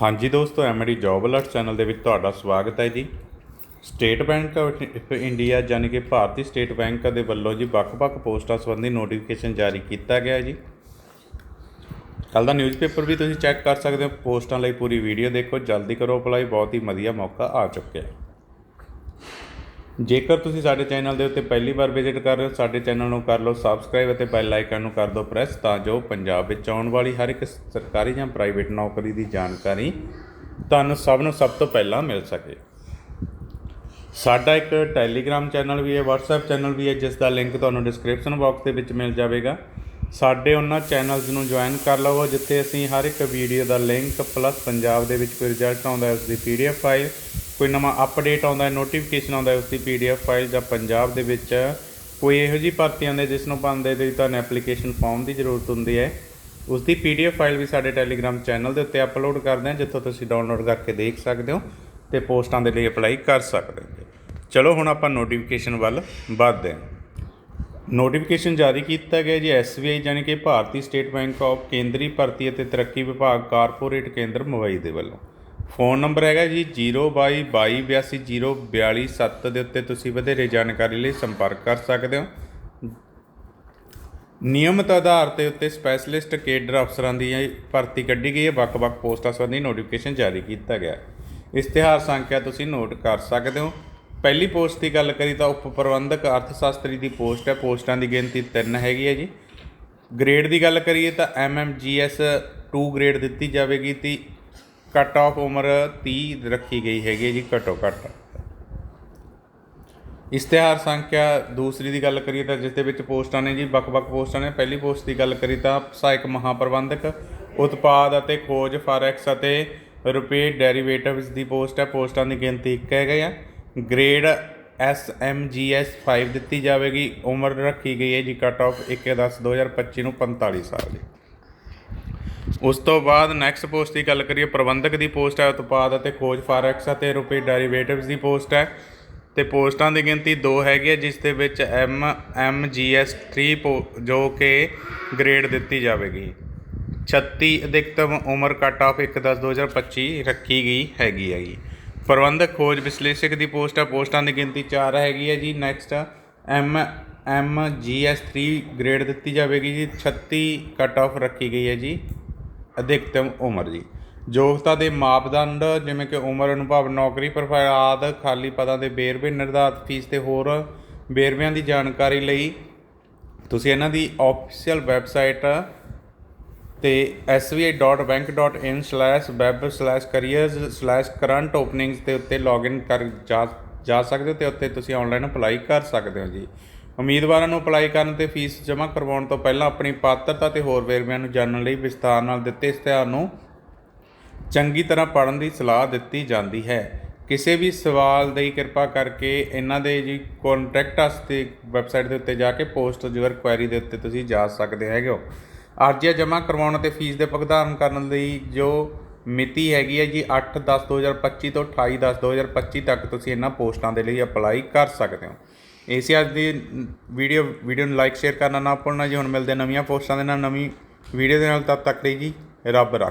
ਹਾਂਜੀ ਦੋਸਤੋ MD job alert channel ਦੇ ਵਿੱਚ ਤੁਹਾਡਾ ਸਵਾਗਤ ਹੈ ਜੀ। ਸਟੇਟ ਬੈਂਕ ਆਫ ਇੰਡੀਆ ਯਾਨੀ ਕਿ ਭਾਰਤੀ ਸਟੇਟ ਬੈਂਕ ਦੇ ਵੱਲੋਂ ਜੀ ਵੱਖ-ਵੱਖ ਪੋਸਟਾਂ ਸੰਬੰਧੀ ਨੋਟੀਫਿਕੇਸ਼ਨ ਜਾਰੀ ਕੀਤਾ ਗਿਆ ਹੈ ਜੀ। ਕੱਲ ਦਾ ਨਿਊਜ਼ਪੇਪਰ ਵੀ ਤੁਸੀਂ ਚੈੱਕ ਕਰ ਸਕਦੇ ਹੋ। ਪੋਸਟਾਂ ਲਈ ਪੂਰੀ ਵੀਡੀਓ ਦੇਖੋ, ਜਲਦੀ ਕਰੋ ਅਪਲਾਈ। ਬਹੁਤ ਹੀ ਵਧੀਆ ਮੌਕਾ ਆ ਚੁੱਕਿਆ। ਹੈ ਜੇਕਰ ਤੁਸੀਂ ਸਾਡੇ ਚੈਨਲ ਦੇ ਉੱਤੇ ਪਹਿਲੀ ਵਾਰ ਵਿਜ਼ਿਟ ਕਰ ਰਹੇ ਹੋ, ਸਾਡੇ ਚੈਨਲ ਨੂੰ ਕਰ ਲਓ ਸਬਸਕ੍ਰਾਈਬ ਅਤੇ ਬੈਲ ਆਈਕਨ ਨੂੰ ਕਰ ਦਿਓ ਪ੍ਰੈਸ ਤਾਂ ਜੋ ਪੰਜਾਬ ਵਿੱਚ ਆਉਣ ਵਾਲੀ ਹਰ ਇੱਕ ਸਰਕਾਰੀ ਜਾਂ ਪ੍ਰਾਈਵੇਟ ਨੌਕਰੀ ਦੀ ਜਾਣਕਾਰੀ ਤੁਹਾਨੂੰ ਸਭ ਨੂੰ ਸਭ ਤੋਂ ਪਹਿਲਾਂ ਮਿਲ ਸਕੇ। ਸਾਡਾ ਇੱਕ ਟੈਲੀਗ੍ਰਾਮ ਚੈਨਲ ਵੀ ਹੈ, WhatsApp ਚੈਨਲ ਵੀ ਹੈ, ਜਿਸ ਦਾ ਲਿੰਕ ਤੁਹਾਨੂੰ ਡਿਸਕ੍ਰਿਪਸ਼ਨ ਬਾਕਸ ਦੇ ਵਿੱਚ ਮਿਲ ਜਾਵੇਗਾ। ਸਾਡੇ ਉਹਨਾਂ ਚੈਨਲਸ ਨੂੰ ਜੁਆਇਨ ਕਰ ਲਵੋ ਜਿੱਥੇ ਅਸੀਂ ਹਰ ਇੱਕ ਵੀਡੀਓ ਦਾ ਲਿੰਕ ਪਲੱਸ ਪੰਜਾਬ ਦੇ ਵਿੱਚ ਕੋਈ ਰਿਜ਼ਲਟ ਆਉਂਦਾ ਹੈ ਉਸ ਦੀ ਪੀਡੀਐਫ ਫਾਈਲ ਕੋਈ ਨਵਾਂ ਅਪਡੇਟ ਆਉਂਦਾ ਹੈ ਨੋਟੀਫਿਕੇਸ਼ਨ ਆਉਂਦਾ ਹੈ ਉਸ ਦੀ ਪੀਡੀਐਫ ਫਾਈਲ ਜਾਂ ਪੰਜਾਬ ਦੇ ਵਿੱਚ ਕੋਈ ਇਹੋ ਜਿਹੀ ਭਰਤੀ ਆਉਂਦੀ ਹੈ ਜਿਸ ਨੂੰ ਪਾਉਣ ਦੇ ਲਈ ਤੁਹਾਨੂੰ ਐਪਲੀਕੇਸ਼ਨ ਫਾਰਮ ਦੀ ਜ਼ਰੂਰਤ ਹੁੰਦੀ ਹੈ ਉਸ ਦੀ ਪੀਡੀਐਫ ਫਾਈਲ ਵੀ ਸਾਡੇ ਟੈਲੀਗ੍ਰਾਮ ਚੈਨਲ ਦੇ ਉੱਤੇ ਅਪਲੋਡ ਕਰਦੇ ਹਾਂ, ਜਿੱਥੋਂ ਤੁਸੀਂ ਡਾਊਨਲੋਡ ਕਰਕੇ ਦੇਖ ਸਕਦੇ ਹੋ ਤੇ ਪੋਸਟਾਂ ਦੇ ਲਈ ਅਪਲਾਈ ਕਰ ਸਕਦੇ ਹੋ। ਚਲੋ ਹੁਣ ਆਪਾਂ ਨੋਟੀਫਿਕੇਸ਼ਨ ਵੱਲ ਵੱਧਦੇ ਹਾਂ। ਨੋਟੀਫਿਕੇਸ਼ਨ ਜਾਰੀ ਕੀਤਾ ਗਿਆ ਜੀ ਐਸਬੀਆਈ ਯਾਨੀ ਕਿ ਭਾਰਤੀ ਸਟੇਟ ਬੈਂਕ ਆਫ ਕੇਂਦਰੀ ਭਰਤੀ ਅਤੇ ਤਰੱਕੀ ਵਿਭਾਗ ਕਾਰਪੋਰੇਟ ਕੇਂਦਰ ਮੁੰਬਈ ਦੇ ਵੱਲੋਂ। ਫੋਨ ਨੰਬਰ ਹੈਗਾ ਜੀ 022220227 ਦੇ ਉੱਤੇ ਤੁਸੀਂ ਵਧੇਰੇ ਜਾਣਕਾਰੀ ਲਈ ਸੰਪਰਕ ਕਰ ਸਕਦੇ ਹੋ। ਨਿਯਮਤ ਆਧਾਰ ਤੇ ਉੱਤੇ ਸਪੈਸ਼ਲਿਸਟ ਕੇਡਰ ਅਫਸਰਾਂ ਦੀ ਭਰਤੀ ਕੱਢੀ ਗਈ ਹੈ। ਵੱਖ-ਵੱਖ ਪੋਸਟਾਂ ਸੰਬੰਧੀ ਨੋਟੀਫਿਕੇਸ਼ਨ ਜਾਰੀ ਕੀਤਾ ਗਿਆ ਇਸ਼ਤਿਹਾਰ ਸੰਖਿਆ ਤੁਸੀਂ ਨੋਟ ਕਰ ਸਕਦੇ ਹੋ। ਪਹਿਲੀ ਪੋਸਟ ਦੀ ਗੱਲ ਕਰੀ ਤਾਂ ਉਪ ਪ੍ਰਬੰਧਕ ਅਰਥਸ਼ਾਸਤਰੀ ਦੀ ਪੋਸਟ ਹੈ। ਪੋਸਟਾਂ ਦੀ ਗਿਣਤੀ 3 ਹੈਗੀ ਹੈ ਜੀ। ਗ੍ਰੇਡ ਦੀ ਗੱਲ ਕਰੀਏ ਤਾਂ ਐਮਐਮਜੀਐਸ 2 ਗ੍ਰੇਡ ਦਿੱਤੀ ਜਾਵੇਗੀ। ਤੇ ਕੱਟ ਆਫ ਉਮਰ 30 ਰੱਖੀ ਗਈ ਹੈਗੀ ਹੈ ਜੀ, ਘੱਟੋ ਘੱਟ। ਇਸ਼ਤਿਹਾਰ ਸੰਖਿਆ ਦੂਸਰੀ ਦੀ ਗੱਲ ਕਰੀਏ ਤਾਂ ਜਿਸ ਦੇ ਵਿੱਚ ਪੋਸਟਾਂ ਨੇ ਜੀ, ਵੱਖ-ਵੱਖ ਪੋਸਟਾਂ ਨੇ। ਪਹਿਲੀ ਪੋਸਟ ਦੀ ਗੱਲ ਕਰੀ ਤਾਂ ਸਹਾਇਕ ਮਹਾਪ੍ਰਬੰਧਕ ਉਤਪਾਦ ਅਤੇ ਖੋਜ, ਫਾਰੈਕਸ ਅਤੇ ਰੁਪਏ ਡੈਰੀਵੇਟਿਵਸ ਦੀ ਪੋਸਟ ਹੈ। ਪੋਸਟਾਂ ਦੀ ਗਿਣਤੀ ਇੱਕ ਹੈਗਾ ਆ। Grade S M G S 5 ਦਿੱਤੀ ਜਾਵੇਗੀ। ਉਮਰ ਰੱਖੀ ਗਈ ਹੈ ਜੀ, ਕੱਟ ਆਫ 1/10/2025 ਨੂੰ 45 ਸਾਲ ਦੀ। ਉਸ ਤੋਂ ਬਾਅਦ ਨੈਕਸਟ ਪੋਸਟ ਦੀ ਗੱਲ ਕਰੀਏ, ਪ੍ਰਬੰਧਕ ਦੀ ਪੋਸਟ ਹੈ ਉਤਪਾਦ ਅਤੇ ਖੋਜ ਫਾਰੈਕਸ ਅਤੇ ਰੁਪਏ ਡੈਰੀਵੇਟਿਵਸ ਦੀ ਪੋਸਟ ਹੈ। ਤੇ ਪੋਸਟਾਂ ਦੀ ਗਿਣਤੀ 2 ਹੈਗੀ ਹੈ, ਜਿਸ ਦੇ ਵਿੱਚ ਐਮ ਐਮ ਜੀ ਐਸ 3 ਜੋ ਕਿ ਗ੍ਰੇਡ ਦਿੱਤੀ ਜਾਵੇਗੀ। 36 ਅਧਿਕਤਮ ਉਮਰ ਕੱਟ ਆਫ 1/10/2025 ਰੱਖੀ ਗਈ ਹੈਗੀ ਹੈਗੀ ਪ੍ਰਬੰਧਕ ਖੋਜ ਵਿਸ਼ਲੇਸ਼ਕ ਦੀ ਪੋਸਟ ਹੈ, ਪੋਸਟਾਂ ਦੀ ਗਿਣਤੀ 4 ਹੈਗੀ ਹੈ ਜੀ। Next M M G S 3 grade ਦਿੱਤੀ ਜਾਵੇਗੀ ਜੀ। 36 ਕੱਟ ਆਫ ਰੱਖੀ ਗਈ ਹੈ ਜੀ। ਅਧਿਕਤਮ ਉਮਰ ਜੀ। ਯੋਗਤਾ ਦੇ ਮਾਪਦੰਡ ਜਿਵੇਂ ਕਿ ਉਮਰ ਅਨੁਭਵ, ਨੌਕਰੀ ਪ੍ਰੋਫਾਈਲ ਆਦਿ, ਖਾਲੀ ਪਦਾਂ ਦੇ ਵੇਰਵੇ ਨਿਰਧਾਰਤ ਫੀਸ ਤੇ ਹੋਰ ਵੇਰਵਿਆਂ ਦੀ ਜਾਣਕਾਰੀ ਲਈ ਤੁਸੀਂ ਇਹਨਾਂ ਦੀ ਆਫੀਸ਼ੀਅਲ ਵੈਬਸਾਈਟ ਤੇ sbi.bank.in/web/careers/current-openings ਦੇ ਉੱਤੇ ਲੌਗਇਨ ਕਰ ਜਾ ਜਾ ਸਕਦੇ ਹੋ ਤੇ ਉੱਤੇ ਤੁਸੀਂ ਆਨਲਾਈਨ ਅਪਲਾਈ ਕਰ ਸਕਦੇ ਹੋ ਜੀ। ਉਮੀਦਵਾਰਾਂ ਨੂੰ ਅਪਲਾਈ ਕਰਨ ਤੇ ਫੀਸ ਜਮ੍ਹਾਂ ਕਰਵਾਉਣ ਤੋਂ ਪਹਿਲਾਂ ਆਪਣੀ ਪਾਤਰਤਾ ਤੇ ਹੋਰ ਵੇਰਵਿਆਂ ਨੂੰ ਜਾਣਨ ਲਈ ਵਿਸਥਾਰ ਨਾਲ ਦਿੱਤੇ ਇਸ਼ਤਿਹਾਰ ਨੂੰ ਚੰਗੀ ਤਰ੍ਹਾਂ ਪੜ੍ਹਨ ਦੀ ਸਲਾਹ ਦਿੱਤੀ ਜਾਂਦੀ ਹੈ। ਕਿਸੇ ਵੀ ਸਵਾਲ ਦੀ ਕਿਰਪਾ ਕਰਕੇ ਇਹਨਾਂ ਦੇ ਜੀ ਕੰਟੈਕਟ ਅਸ ਤੇ ਵੈਬਸਾਈਟ ਦੇ ਉੱਤੇ ਜਾ ਕੇ ਪੋਸਟ ਯੂਅਰ ਕੁਐਰੀ ਦੇ ਉੱਤੇ ਤੁਸੀਂ ਜਾ ਸਕਦੇ ਹੈਗੇ ਹੋ। ਅਰਜ਼ੀਆਂ ਜਮ੍ਹਾਂ ਕਰਵਾਉਣ ਅਤੇ ਫੀਸ ਦੇ ਭੁਗਤਾਨ ਕਰਨ ਲਈ ਜੋ ਮਿਤੀ ਹੈਗੀ ਹੈ ਜੀ 8/10/2025 ਤੋਂ 28/10/2025 ਤੱਕ ਤੁਸੀਂ ਇਹਨਾਂ ਪੋਸਟਾਂ ਦੇ ਲਈ ਅਪਲਾਈ ਕਰ ਸਕਦੇ ਹੋ। ਇਸੇ ਅੱਜ ਦੀ ਵੀਡੀਓ ਵੀਡੀਓ ਨੂੰ ਲਾਈਕ ਸ਼ੇਅਰ ਕਰਨਾ ਨਾ ਭੁੱਲਣਾ ਜੀ। ਹੁਣ ਮਿਲਦੇ ਨਵੀਆਂ ਪੋਸਟਾਂ ਦੇ ਨਾਲ, ਨਵੀਂ ਵੀਡੀਓ ਦੇ ਨਾਲ, ਤਦ ਤੱਕ ਲਈ ਜੀ, ਰੱਬ ਰੱਖ।